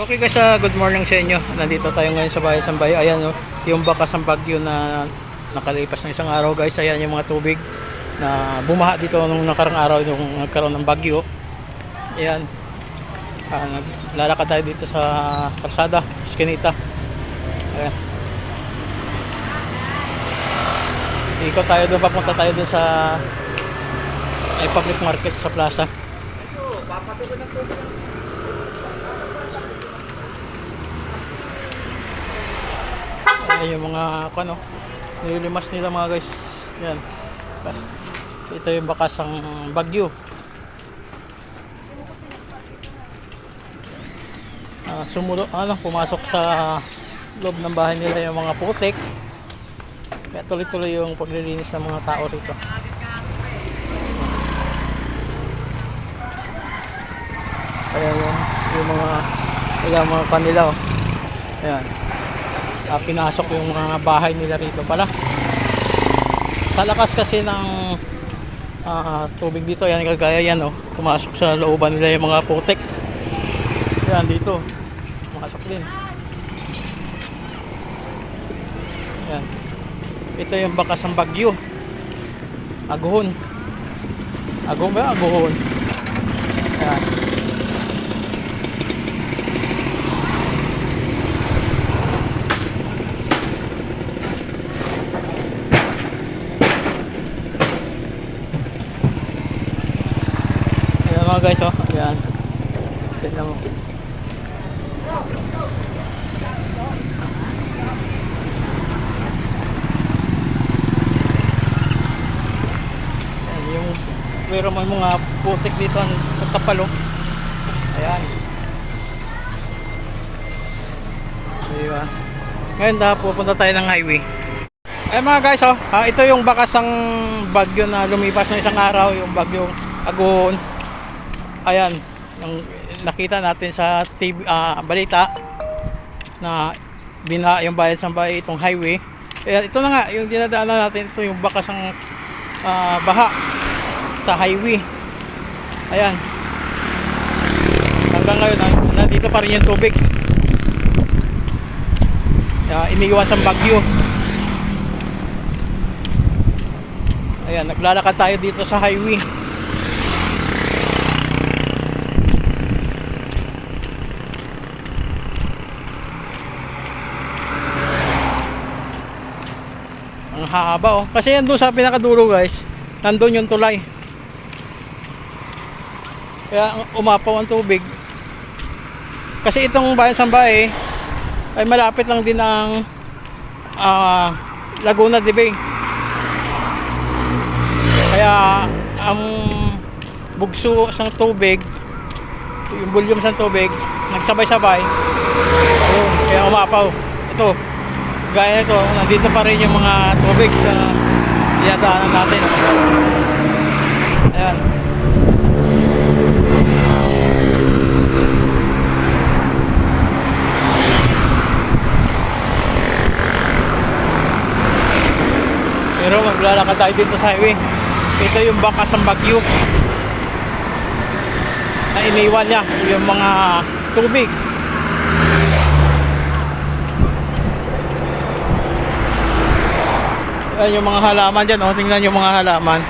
Okay guys, ah, good morning sa inyo. Nandito tayo ngayon sa bayan Sambay. Ayan oh, yung bakas ng bagyo na nakalipas ng isang araw guys. Ayan yung mga tubig na bumaha dito nung nakarang araw nung nagkaroon ng bagyo. Ayan. Ah, naglalakad tayo dito sa kalsada, Skinita. Ayan. Ikot tayo doon, papunta tayo doon sa ay public market sa plaza. Ayan yung mga ano, nililimas nila mga guys. Yan. Ito yung bakasang bagyo. Ah, sumulo, ano, pumasok sa loob ng bahay nila yung mga putik. Kaya tuloy-tuloy yung paglilinis ng mga tao rito. Kaya yung, yung mga yung mga kanila oh. Ayan. Ah, pinasok yung mga bahay nila rito pala. Sa lakas kasi ng ah, tubig dito, yan kagaya yan oh. Pumasok sa looban nila yung mga putik. Yan dito. Pumasok din. Yan. Ito yung bakas ng bagyo. Aguhon. Aguhon ba? Aguhon. Yan. Ayan mga guys oh. Ayan. Tignan mo. Ayan, pero may mga putik dito ang kapalo. Ayan. Diba? Ngayon na pupunta tayo ng highway. Ayan mga guys, oh, ah, ito yung bakasang bagyo na lumipas ng isang araw, yung bagyong Agon. Ayan, yung nakita natin sa TV, ah, balita na bina yung bayan sa bahay itong highway. Ayan, ito na nga, yung dinadaanan natin, ito yung bakasang ah, baha sa highway. Ayan. Hanggang ngayon, ah, nandito pa rin yung tubig. Uh, iniiwasang bagyo. Ayan, naglalakad tayo dito sa highway. Ang haba oh. Kasi yan doon sa pinakadulo guys, nandun yung tulay. Kaya umapaw ang tubig. Kasi itong bayan Sambae ay malapit lang din ang ah, Laguna de Bay. Kaya ang bugso ng tubig, yung volume ng tubig, nagsabay-sabay. Ayun, kaya umapaw. Ito, gaya nito, nandito pa rin yung mga tubig sa dinadaanan natin. Ayan. Pero maglalakad tayo dito sa highway. Ito yung bakas ng bagyo. Na iniwan niya yung mga tubig. Ayan yung mga halaman dyan. Oh. Tingnan yung mga halaman.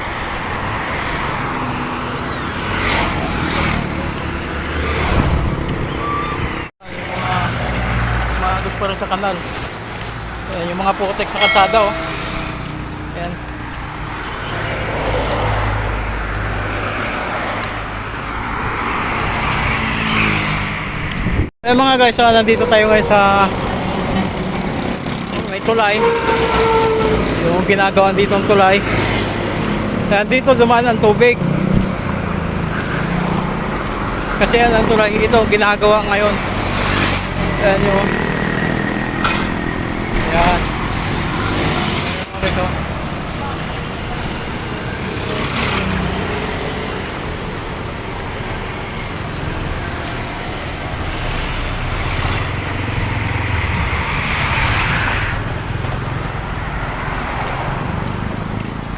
Maalos pa rin sa kanal. Ayan yung mga putek sa kalsada. Oh. Ayan. Eh mga guys, ah, nandito tayo ngayon sa may tulay. Yung ginagawa dito ng tulay. Kaya dito dumaan ang tubig. Kasi yan ang tulay. Ito ginagawa ngayon. Ayan yung. Ayan ito.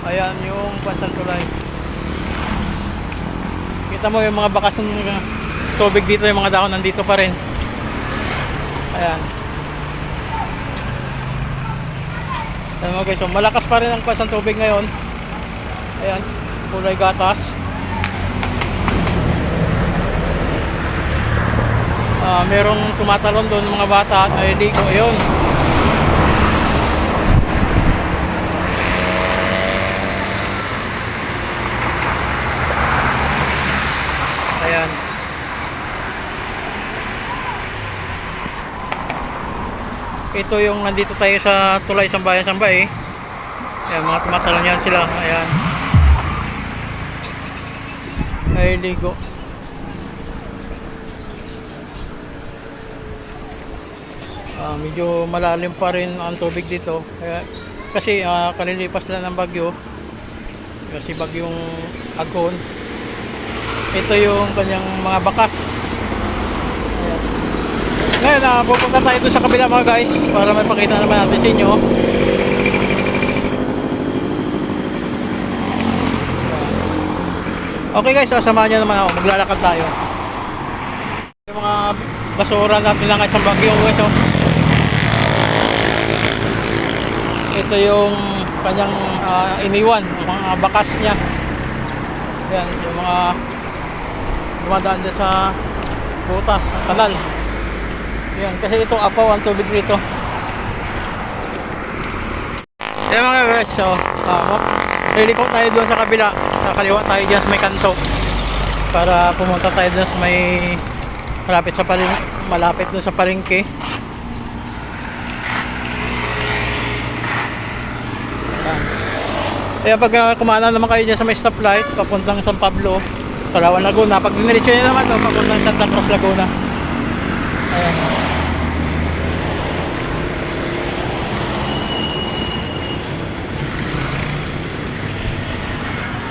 Ayan yung Pansal Tulay. Kita mo yung mga bakas ng tubig dito, yung mga dahon nandito pa rin. Ayan. Ayan mga guys, so malakas pa rin ang pas ng tubig ngayon. Ayan, kulay gatas. Ah, merong tumatalon doon mga bata at ay ligo. Ayun. Ayan. Ito yung nandito tayo sa tulay Sambayan Sambay. Ayan, mga tumatalon yan sila. Ayan. Ay, ligo. Ah, medyo malalim pa rin ang tubig dito. Kaya, kasi ah, kalilipas lang ng bagyo. Kasi bagyong Agon. Ito yung kanyang mga bakas. Ngayon, ah, pupunta tayo doon sa kabila mga guys para may pakita naman natin sa inyo. Okay guys, so, samahan nyo naman ako. Maglalakad tayo. Yung mga basura natin lang isang bagyo guys. Oh. Ito yung kanyang ah, iniwan, yung mga bakas niya. Yan, yung mga dumadaan dyan sa butas, sa kanal. Yan, kasi ito apaw ang tubig rito. Yan mga guys, so, uh, liliko tayo doon sa kabila. Sa kaliwa tayo dyan sa may kanto. Para pumunta tayo doon sa may malapit sa paling malapit doon sa palengke. Kaya pag uh, kumana naman kayo dyan sa may stoplight, papuntang San Pablo, Palawan, Laguna. Pag diniretso nyo naman, to, papuntang Santa Cruz, Laguna. Ayan.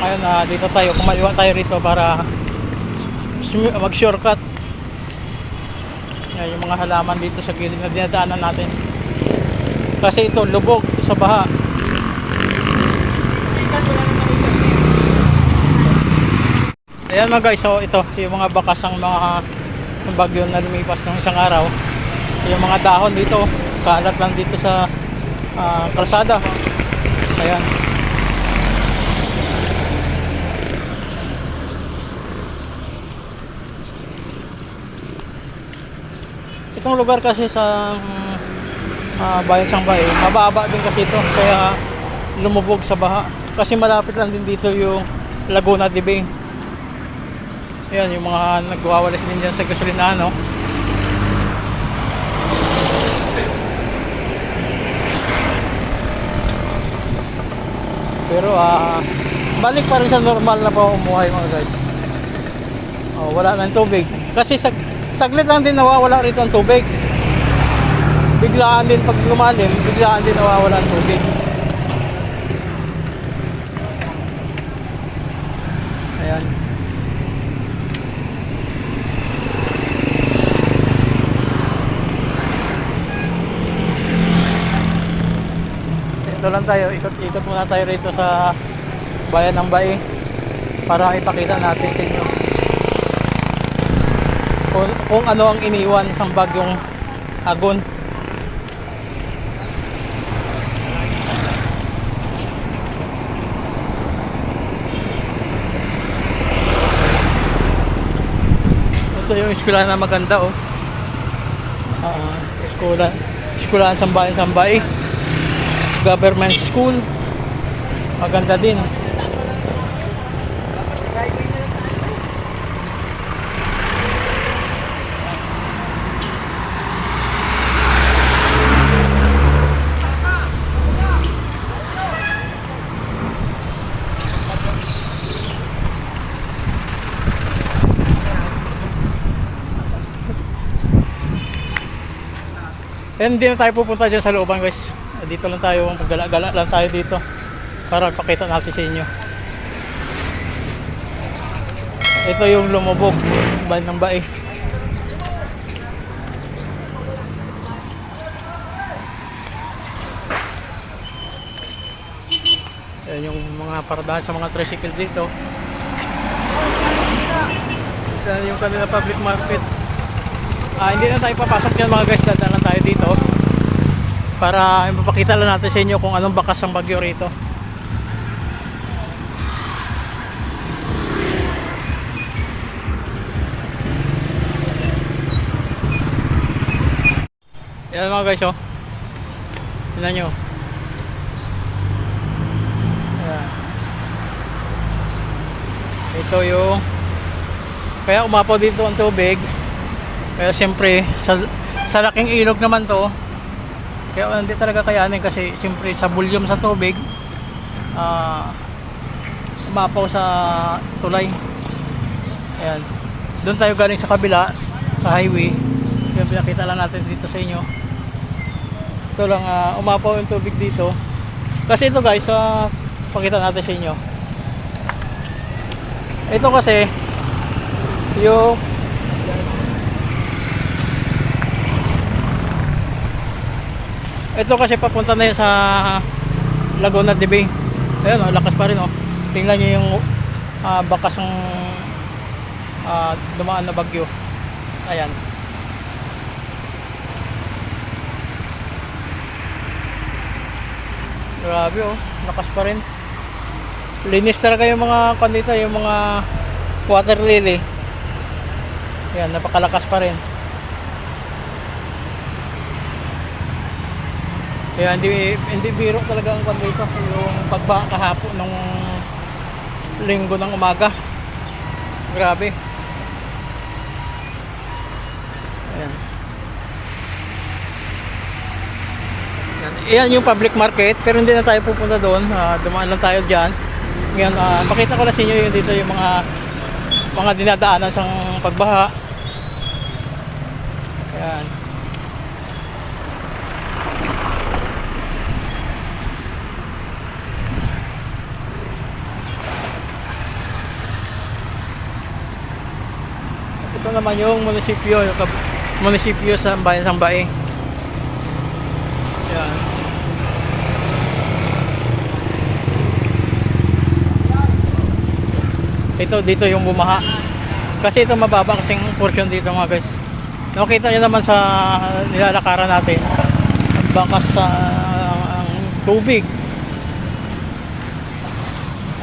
Ngayon, ah, dito tayo. Kumaliwa tayo rito para sum- mag-shortcut. Yan, yung mga halaman dito sa gilid na dinadaanan natin. Kasi ito, lubog ito sa baha. Ayan mga guys, so ito, yung mga bakas ng mga ng bagyo na lumipas ng isang araw. Yung mga dahon dito, kalat lang dito sa ah, kalsada. Ayan. Itong lugar kasi sa uh, bayan Sangbay, mababa din kasi ito kaya lumubog sa baha. Kasi malapit lang din dito yung Laguna de Bay. Ayan, yung mga nagwawalis din dyan sa gasolina, no? Pero, ah, balik pa rin sa normal na pamumuhay mga guys. Oh, wala nang tubig. Kasi sag saglit lang din nawawala rito ang tubig. Biglaan din pag lumalim, biglaan din nawawala ang tubig. Ayan. Ito lang tayo, ikot-ikot muna tayo rito sa bayan ng Bai para ipakita natin sa inyo kung, kung ano ang iniwan sa bagyong Agon. Ito yung eskwela na maganda oh. Ah, eskwela, eskwelahan Sambayan Sambay. Government school. Maganda din. And hindi na tayo pupunta dyan sa looban guys. Dito lang tayo, gala-gala lang tayo dito. Para ipakita natin sa inyo. Ito yung lumubog, ng bae. Yan yung mga paradahan sa mga tricycle dito. Yan yung kanila public market. Ah, hindi na tayo papasok dyan mga guys, dadaan lang tayo dito. Para mapakita lang natin sa inyo kung anong bakas ang bagyo rito. Yan mga guys oh. Tignan nyo. Ito yung kaya umapaw dito ang tubig. Kaya siyempre sa, sa laking ilog naman to. Kaya hindi talaga kayanin kasi siyempre sa volume sa tubig ah umapaw sa tulay. Ayan. Doon tayo galing sa kabila sa highway. Kaya pinakita lang natin dito sa inyo. Ito lang ah, umapaw yung tubig dito. Kasi ito guys, ah, pakita natin sa inyo. Ito kasi yung ito kasi papunta na yun sa Laguna de Bay. Ayun, oh, lakas pa rin oh. Tingnan niyo yung ah, bakas ng ah, dumaan na bagyo. Ayan. Grabe oh, lakas pa rin. Linis talaga yung mga kandito, yung mga water lily. Yan, napakalakas pa rin. Kaya hindi, hindi biro talaga ang kandito. Yung pagbaha kahapon nung linggo ng umaga. Grabe. Ayan. Yan. Iyan yung public market pero hindi na tayo pupunta doon. Ah, dumaan lang tayo diyan. Ngayon, ah, pakita ko lang sa inyo yung dito yung mga mga dinadaanan sa pagbaha. Ayan. Naman yung munisipyo, yung munisipyo sa bayan Sambay. Ayan. Ito dito yung bumaha. Kasi ito mababa kasing portion dito mga guys. Nakita nyo naman sa nilalakaran natin. Bakas sa ang tubig.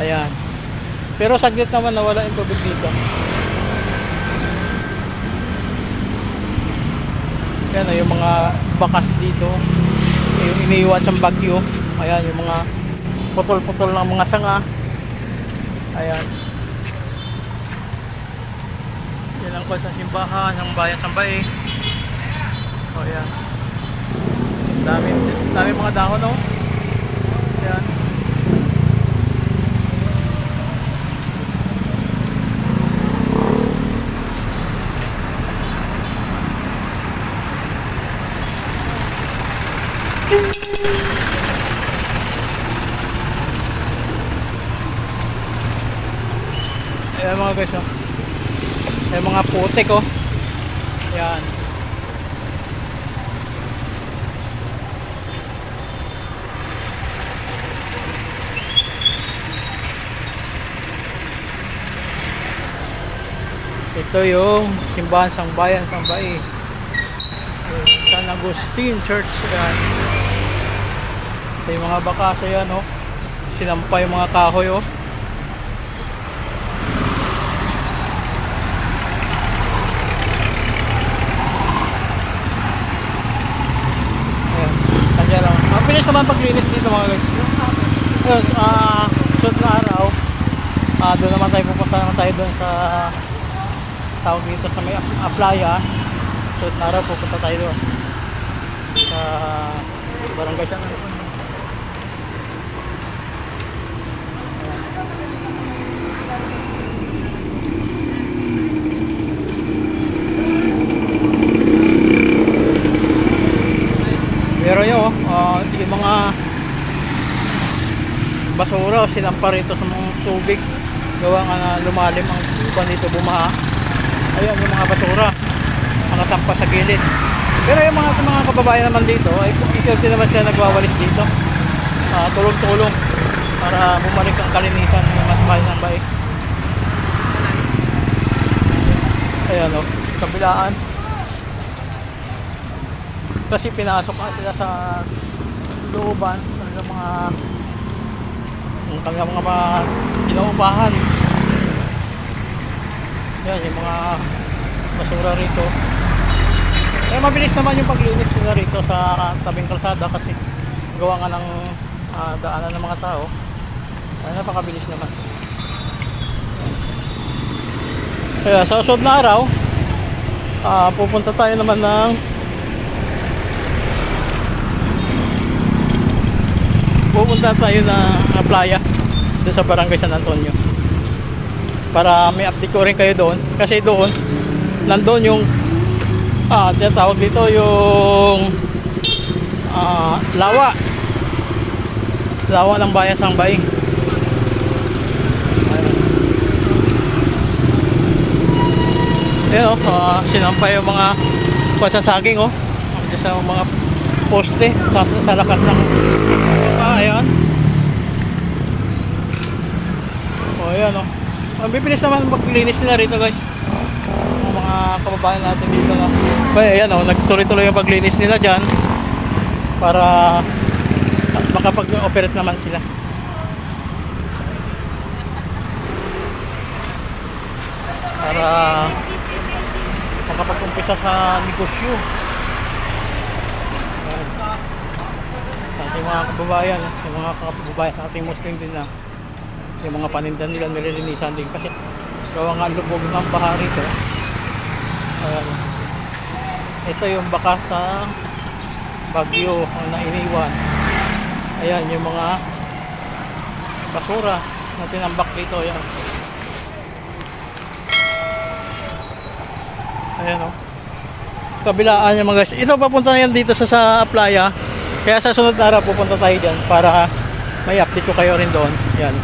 Ayan. Pero saglit naman nawala yung tubig dito. Yan o, yung mga bakas dito. Yung iniiwan sa bagyo. Ayan, yung mga putol-putol ng mga sanga. Ayan. Yan ang kwan sa simbahan ng bayan Sambay. O ayan. Dami, dami mga dahon no. Ayan. Ayan mga guys oh. Ayan putik oh. Ayan. Ito yung simbahan sang bayan sang Bai. San Agustin Church yan. Ito yung mga bakas yan oh. Sinampay mga kahoy oh. Ayan, kanya lang. Mabilis naman paglinis dito mga guys. Ayun, ah, suot na araw. Ah, doon naman tayo pupunta naman tayo doon sa tawag dito sa may ap- aplaya. Suot na araw pupunta tayo doon. Sa barangay siya. Pero yun, oh, yung mga basura sinampa rito sa mga tubig. Gawa nga na lumalim ang buwan dito bumaha. Ayun yung mga basura nakasampa sa gilid. Pero yung mga mga kababayan naman dito ay ikaw din naman sila nagwawalis dito Ah, tulong-tulong para bumalik ang kalinisan ng mas mahal ng bahay. Ayan o kabilaan Kasi pinasok na sila sa looban ng mga yung kanilang mga pinaupahan. Yan, yung mga basura rito. Kaya mabilis naman yung paglinis nila rito sa tabing kalsada kasi gawa nga ng ah, daanan ng mga tao. Kaya napakabilis naman. Kaya sa susunod na araw, ah, pupunta tayo naman ng pupunta tayo na na playa doon sa Barangay San Antonio. Para may update ko rin kayo doon. Kasi doon nandoon yung ah tinatawag dito yung ah, lawa. Lawa ng bayan Sangbay Ayan o, uh, sinampay yung mga pasasaging o. Diyan sa mga poste sa, sa lakas ng ah, ayan. O ayan o. Ang bibilis naman maglinis nila rito guys. Ang mga kababayan natin dito na. Kaya ayan o, nagtuloy-tuloy yung paglinis nila dyan. Para makapag-operate naman sila. Para makapag-umpisa sa negosyo. Sa ating mga kababayan, yung mga kababayan sa ating Muslim din na yung mga paninda nila nililinisan din kasi gawa nga lubog ng baha rito. Ayan. Ito yung baka sa bagyo na iniwan. Ayan yung mga basura na tinambak dito. Ayan. Ayan o. Kabilaan yung mga guys. Ito papunta na yan dito sa, sa playa. Kaya sa sunod na araw pupunta tayo dyan para may update ko kayo rin doon. Yan.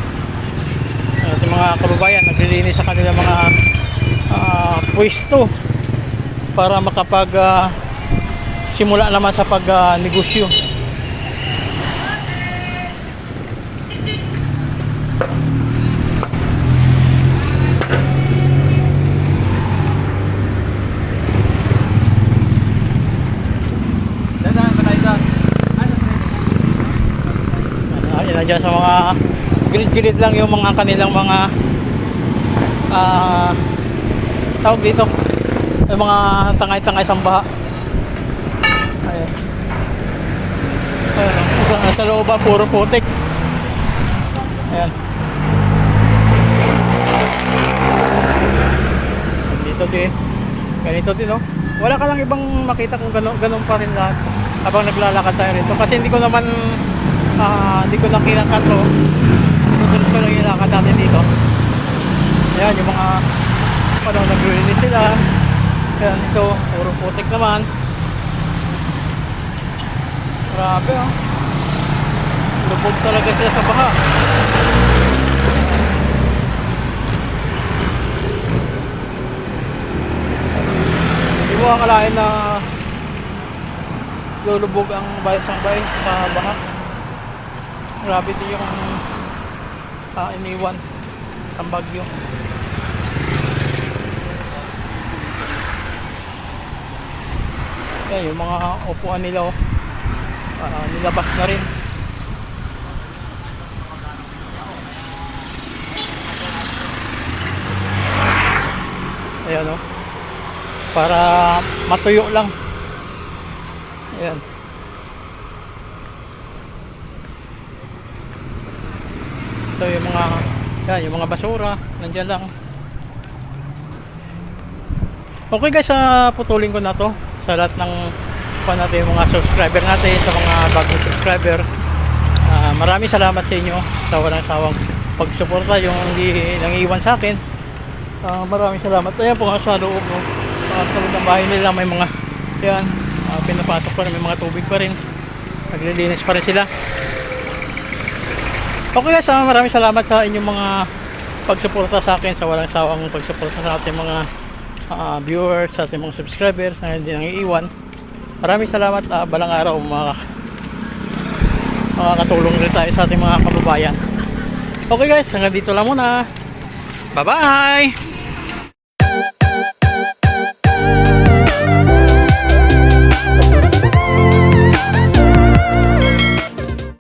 Ayan, sa mga kababayan, naglilinis sa kanila mga ah, pwesto para makapag ah, simula naman sa pag ah, negosyo. Dadaan ba tayo doon? Ayun, nandiyan sa mga gilid-gilid lang yung mga kanilang mga ah tawag dito. Yung mga tangay-tangay sa baha. Ayun ayun oh. sa, sa looban puro putik. Ayan. Dito din. Ganito din oh. Wala ka lang ibang makita kung gano'n ganun pa rin lahat habang naglalakad tayo rito. Kasi hindi ko naman ah hindi ko kinakat to Ko lang yung lakad natin dito. Ayan yung mga paano naglilinis sila. Ayan ito puro putik naman. Grabe oh. Lubog talaga sila sa baha hindi mo akalain na lulubog ang bayan sangbay sa baha grabe din yung ah, iniwan ang bagyo. Yan, yung mga upuan nila oh, ah, nilabas na rin. Ayan oh. Para matuyo lang. Ayan ito yung mga yan, yung mga basura. Nandyan lang. Okay guys sa putulin ko na to. Sa lahat ng pa natin yung mga subscriber natin sa mga bagong subscriber. Ah, maraming salamat sa inyo sa walang sawang pagsuporta yung hindi nangiiwan sa akin. Ah, maraming salamat. Ayan po nga sa loob no? Ah, sa loob ng bahay nila may mga yan ah, pinapasok pa rin may mga tubig pa rin. Naglilinis pa rin sila Okay guys, ah, maraming salamat sa inyong mga pagsuporta sa akin sa walang sawang pagsuporta sa ating mga ah, viewers, sa ating mga subscribers na hindi nang iiwan. Maraming salamat. ah, balang araw mga makakatulong rin tayo sa ating mga kababayan. Okay guys, hanggang dito lang muna. Bye-bye!